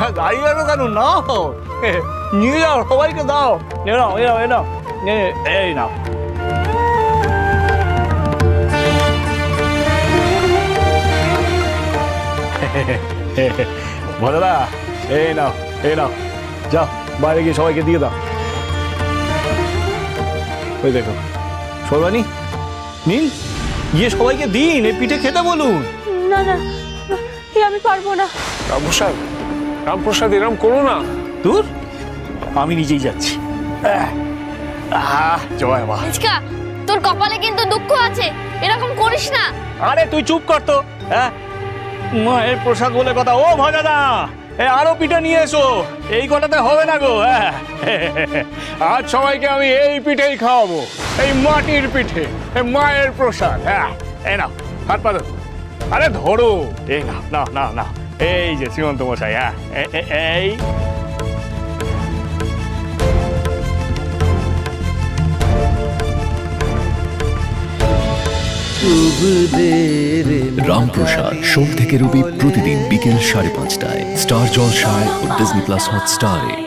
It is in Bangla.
হ্যাঁ, দাঁড়িয়ে আছো কেন? নাও নিয়ে যাও সবাইকে দাও। এ নাও এ নাও এ নাও এই নাও। ভোলাদা এই নাও এই নাও। যাও বাইরে গিয়ে সবাইকে দিয়ে দাও। ওই দেখো সর্বাণী নীল গিয়ে সবাইকে দিন এই পিঠে খেতে বলুন। না না এ আমি পারব না। রামপ্রসাদ রামপ্রসাদ এরম করো না। দূর? আমি নিজেই যাচ্ছি। আহ, আহ, জয় মা। মিচকা তোর কপালে কিন্তু দুঃখ আছে। এরকম করিস না। আরে তুই চুপ কর তো। হ্যাঁ? মায়ের প্রসাদ বলে কথা। ও ভাজাদা এ আরও পিঠা নিয়ে এসো। এই কটাতে হবে না গো হ্যাঁ? আজ সবাইকে আমি এই পিঠেই খাওয়াবো। এই মাটির পিঠে এই মায়ের প্রসাদ। হ্যাঁ এ না হাত পা আরে ধরো। এ না না না না এই যে শ্রীমন্ত মশাই হ্যাঁ এই রামপ্রসাদ সোম থেকে রবি প্রতিদিন বিকেল সাড়ে পাঁচটায়। স্টার জলসায় ও ডিজনি প্লাস হটস্টারে